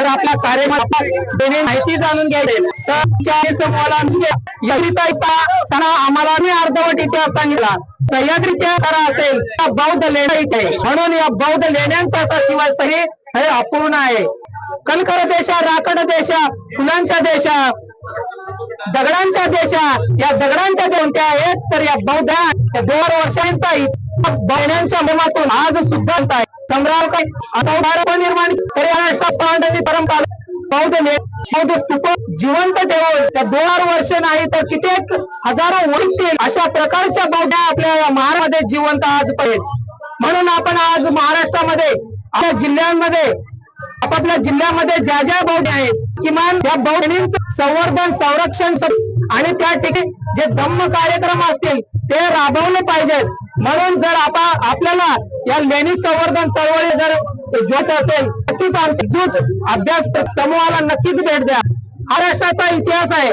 तर आपल्या कार्यक्रमात माहिती जाणून घ्यायची. तर समूहाला आम्हाला मी अर्धवट इतिहास सांगितला. सह्याद्री करा असेल तर बौद्ध लेण्या इथे. म्हणून या बौद्ध लेण्यांचा असा शिवाय सही हे अपूर्ण आहे. कलकर देशा राकड देशा फुलांच्या देशा दगडांच्या देशा या दगडांच्या कोणत्या आहेत. तर या बौद्ध या दोन वर्षांचा बहिण्यांच्या मनातून आज सुद्धा आहे काय आता उदाहरण निर्माण परंपरा. बौद्ध स्तूप जिवंत ठेवून त्या दोन वर्ष नाही तर कित्येक हजारो उरतील अशा प्रकारच्या बौद्ध्या आपल्या महाराष्ट्रामध्ये जिवंत आज पाहिजे म्हणून आपण आज महाराष्ट्रामध्ये आपल्या जिल्ह्यांमध्ये आपापल्या जिल्ह्यामध्ये ज्या ज्या बौद्ध आहेत किमान त्या बौद्धींचं संवर्धन संरक्षण आणि त्या ठिकाणी जे धम्म कार्यक्रम असतील ते राबवले पाहिजेत. म्हणून जर आपण आपल्याला या लेणी संवर्धन चळवळी जर घेत असेल नक्कीच आमच्या जूट अभ्यास समूहाला नक्कीच भेट द्या. महाराष्ट्राचा इतिहास आहे.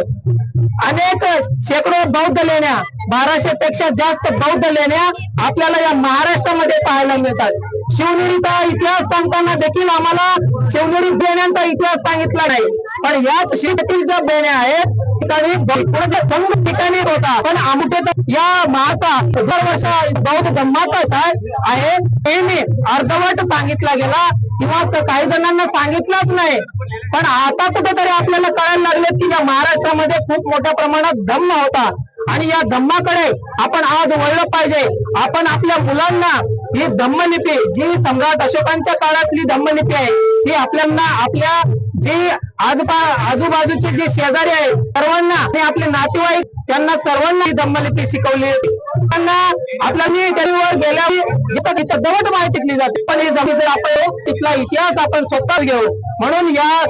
अनेक शेकडो बौद्ध लेण्या बाराशे पेक्षा जास्त बौद्ध लेण्या आपल्याला या महाराष्ट्रामध्ये पाहायला मिळतात. शिवनेरीचा इतिहास सांगताना देखील आम्हाला शिवनेरी लेण्यांचा इतिहास सांगितला नाही. पण याच शिवनेरीतील ज्या लेण्या आहेत ठिकाणी पुढे ठिकाणी होता. पण आमचे या महाचा दरवर्ष बौद्ध धर्माचा आहे ते मी अर्धवट सांगितला गेला. किंवा काही जणांना सांगितलंच नाही. पण आता कुठेतरी आपल्याला कळायला लागले की या महाराष्ट्रामध्ये खूप मोठ्या प्रमाणात धम्म होता. आणि या धम्माकडे आपण आज वळलं पाहिजे. आपण आपल्या मुलांना ही धम्मलिपी जी सम्राट अशोकांच्या काळातली धम्मलिपी आहे ती आपल्याला आपल्या जी आजूबा आजूबाजूचे जे शेजारी आहेत सर्वांना आणि आपले नातेवाईक त्यांना सर्वांना दमलिपी धम्मलिपी शिकवली त्यांना आपल्या मी टेलीवर गेल्यावर जसं तिथं दवट माहिती दिली जाते पण ही जमीन जर आपण तिथला इतिहास आपण स्वतः घेऊ. म्हणून या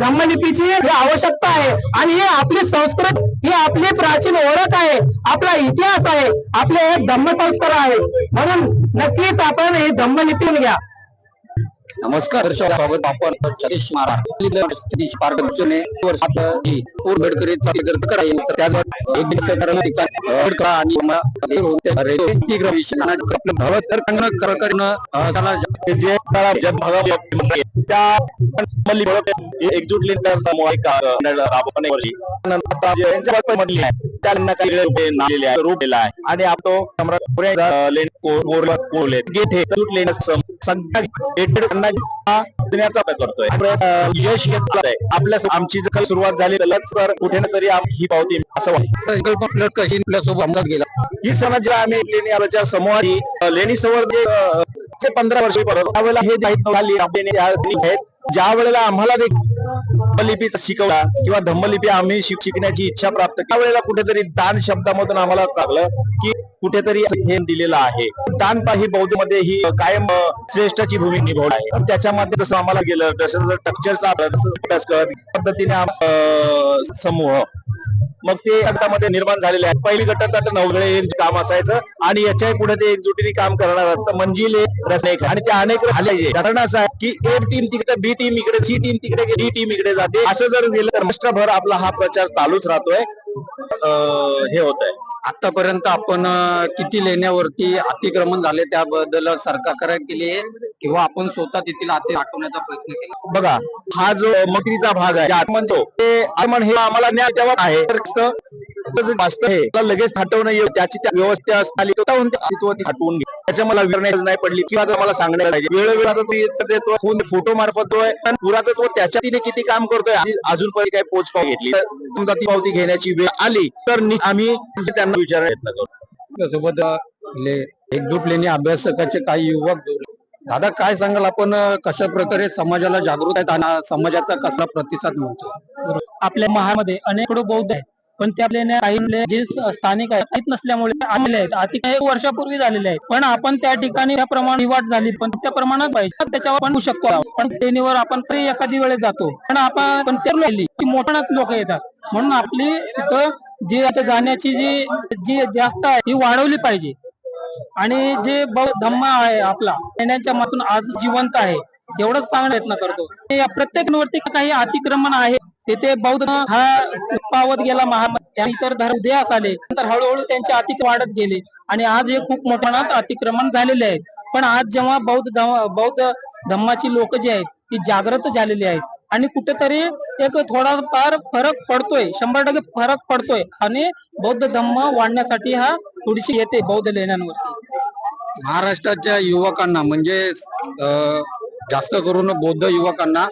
धम्मलिपीची आवश्यकता आहे. आणि ही आपली संस्कृत ही आपली प्राचीन ओळख आहे. आपला इतिहास आहे. आपले हे धम्मसंस्कार आहे. म्हणून नक्कीच आपण ही धम्मलिपी घ्या. नमस्कार स्वागत आपण सतीश महाराज. सतीश पारदर्शने वर्षात पूर गडकरी करायला तर एक ठिकाण आणि जे एकजूट लिंटर त्यांना काही रुपये नालेले आहे. आणि आपण सम्राट कोरला गेट हे करतोय. यश येत आहे. आपल्या आमची जर सुरुवात झाली तर कुठे ना तरी ही पावती असं वाटतं. संकल्प कशी आपल्यासोबत अंमलात गेला. ही जेव्हा आम्ही लेणी आलोच्या समूहाची अ, लेणी संवर्धन चे पंधरा वर्ष परत त्यावेळेला हे आहेत ज्या वेळेला आम्हाला धम्मलिपी शिकवला किंवा धम्मलिपी आम्ही शिकण्याची इच्छा प्राप्त त्यावेळेला कुठेतरी दान शब्दामधून आम्हाला लागलं की कुठेतरी हे दिलेलं आहे. दान ही बौद्धमध्ये ही कायम श्रेष्ठाची भूमी निभावली आहे. आणि त्याच्यामध्ये जसं आम्हाला गेलं जसं जसं स्ट्रक्चरचा पद्धतीने समूह मग ते गटामध्ये निर्माण झालेले आहे पहिली गटात आता नवगळे काम असायचं आणि याच्यापुढे ते एकजुटीने काम करणार असतं. मंजिल एक आणि ते अनेक आले कारण असं आहे की ए टीम तिकडे बी टीम इकडे सी टीम तिकडे डी टीम इकडे जाते. असं जर गेलं तर राष्ट्रभर आपला हा प्रचार चालूच राहतोय. हे होत आहे आतापर्यंत आपण किती लेण्यावरती अतिक्रमण झाले त्याबद्दल सरकार केली किंवा आपण स्वतः तेथील अति हटवण्याचा प्रयत्न केला. बघा हा जो मकरीचा भाग आहे म्हणतो ते आगमन हे आम्हाला न्याय तेव्हा आहे. लगेच हटवणं येऊ त्याची त्या व्यवस्था आली ते अस्तित्व हटवून घे. त्याच्या मला विवरण्याची नाही पडली किंवा आता मला सांगण्यात पाहिजे वेळोवेळी आता फोटो मार्फत पुरातत्व त्याच्या तिने किती काम करतोय आधी- अजूनपर्यंत काही पोच पाव घेतली समजा ती पावती घेण्याची वेळ आली तर आम्ही त्यांना विचारण्याचा प्रयत्न करू सोबत एकजूट लेणी अभ्यासकाचे काही युवक दादा काय सांगाल आपण कशा प्रकारे समाजाला जागृत आहेत आणि समाजाचा कसा प्रतिसाद मिळतो? आपल्या महामध्ये अनेक बौद्ध आहेत पण त्या लेण्या काही म्हणजे जे स्थानिक आहेत माहीत नसल्यामुळे आलेले आहेत. आधी काही वर्षापूर्वी झालेले आहेत. पण आपण त्या ठिकाणी त्या प्रमाणात वाट झाली पण त्या प्रमाणात पाहिजे. त्याच्यावर आपण शकतो पण ट्रेनीवर आपण तरी एखादी वेळेस जातो. पण आपण पण ते मोठ्यात लोक येतात. म्हणून आपली तिथं जी आता जाण्याची जी जी जास्त आहे ती वाढवली पाहिजे. आणि जे बौद्ध धम्म आहे आपला लेण्यांच्या मातून आज जिवंत आहे एवढंच चांगला प्रयत्न करतो. या प्रत्येक वरती काही अतिक्रमण आहे तेथे बौद्ध हा पावत गेला महाराज इतर धर्म उदयास आले नंतर हळूहळू त्यांचे अतिक वाढत गेले. आणि आज हे खूप मोठ्या अतिक्रमण झालेले आहेत. पण आज जेव्हा बौद्ध बौद्ध धम्माची लोक जे आहेत ती जागृत झालेली आहेत. आणि कुठेतरी एक थोडाफार फरक पडतोय. शंभर टक्के फरक पडतोय. आणि बौद्ध धम्म वाढण्यासाठी हा थोडीशी येते बौद्ध लेण्यांवरती. महाराष्ट्राच्या युवकांना म्हणजे जास्त करून बौद्ध युवकांना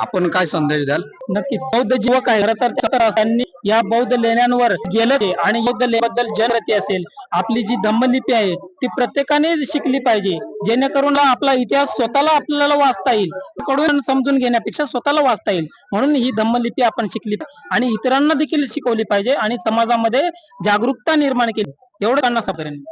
आपण काय संदेश द्याल? नक्कीच. बौद्ध जीवक आहे. खरं तर त्यांनी या बौद्ध लेण्यांवर गेलं आणि बौद्ध लेण्याबद्दल जनरती असेल. आपली जी धम्मलिपी आहे ती प्रत्येकाने शिकली पाहिजे. जेणेकरून आपला इतिहास स्वतःला आपल्याला वाचता येईल. कडून समजून घेण्यापेक्षा स्वतःला वाचता येईल. म्हणून ही धम्मलिपी आपण शिकली आणि इतरांना देखील शिकवली पाहिजे आणि समाजामध्ये जागरूकता निर्माण केली एवढं त्यांना करेन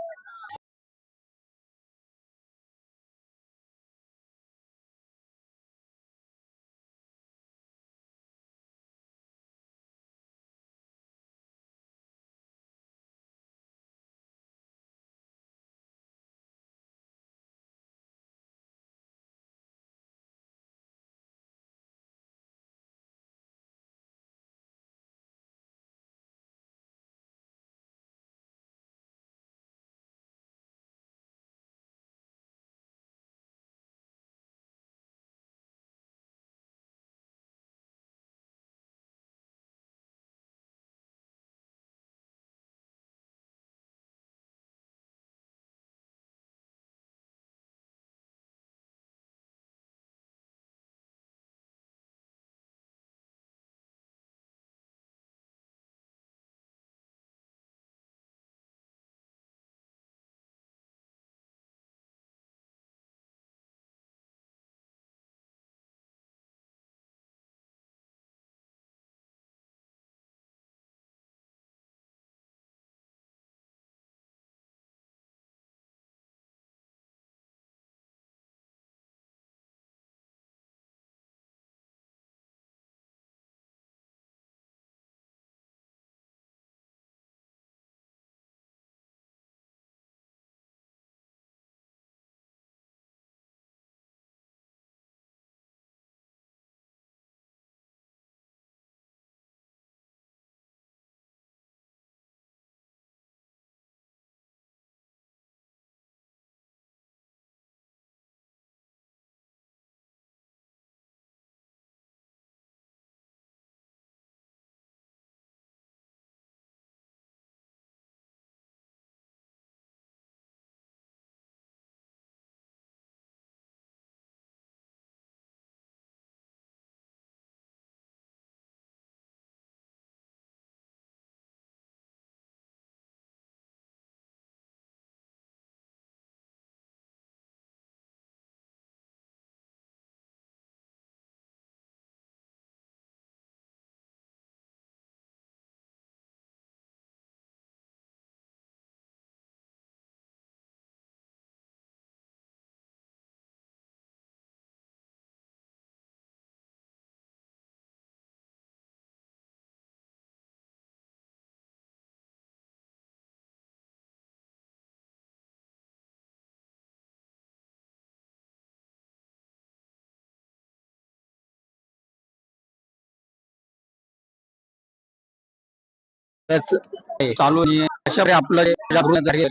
चालू अशा आपलं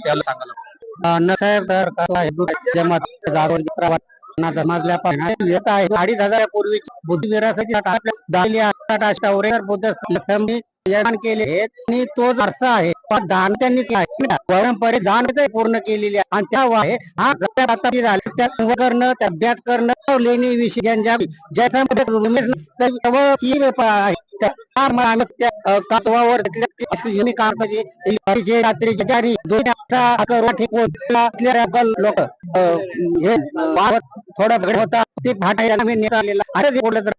त्याला सांगायला अण्णासाहेब तर येत आहे. अडीच हजारापूर्वी केले आणि तो वारसा आहे. पण दान त्यांनी परंपरे दान ते पूर्ण केलेले आहे. आणि त्या आहे हा झाले करणं त्या अभ्यास करणं लेणी विषय ज्याच्या ज्याच्यामध्ये कातवावर जे रात्री जारी लोक हे थोडा भेट होता ते फाटायला आम्ही नेता आलेला. अरे बोललं तर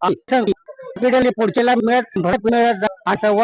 पिढीला पुढच्याला मिळत मिळत असं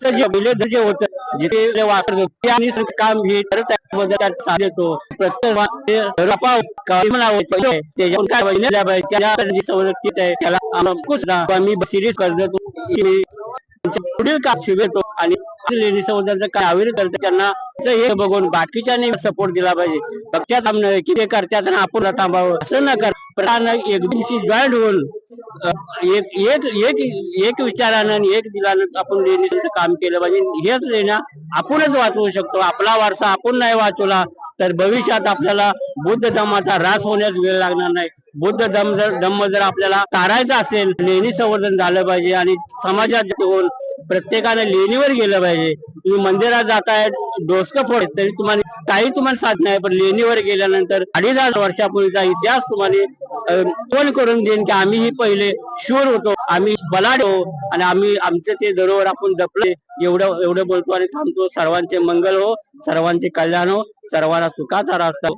जे विलेज जे होत जिथे वासर ते आणि काम हे करत देतो. प्रत्येक काय आहे त्याला आम्ही सिरीज कर्ज पुढील काम शिकवतो आणि लेणी संवर्धनाचं काय आविर करतो त्यांना हे बघून बाकीच्या सपोर्ट दिला पाहिजे. फक्त थांबणं की ते करतात आपण थांबावं. असं न कर प्रधान एक दिवशी जॉईंट होऊन एक एक एक एक विचारानं आणि एक दिलानं आपण लेणीचं काम केलं पाहिजे. हेच लेण्या आपणच वाचवू शकतो. आपला वारसा आपण नाही वाचवला. तर भविष्यात आपल्याला बुद्ध धम्माचा ऱ्हास होण्यास वेळ लागणार नाही. बुद्ध धर्म जर धम्म जर आपल्याला तारायचा असेल लेणी संवर्धन झालं पाहिजे आणि समाजात होऊन प्रत्येकाने लेणीवर गेलं पाहिजे. तुम्ही मंदिरात जाताय डोसकं फोड तरी तुम्हाला काही तुम्हाला साथ नाही पण लेणीवर गेल्यानंतर अडीच हजार वर्षापूर्वीचा इतिहास तुम्हाला अं, कोण करून देईन की आम्ही ही पहिले शूर होतो आम्ही बलाड हो आणि आम्ही आमचे ते धरोहर आपण जपले एवढं एवढं बोलतो आणि थांबतो. सर्वांचे मंगल हो सर्वांचे कल्याण हो. सर्वांना सुखाचा रास्ता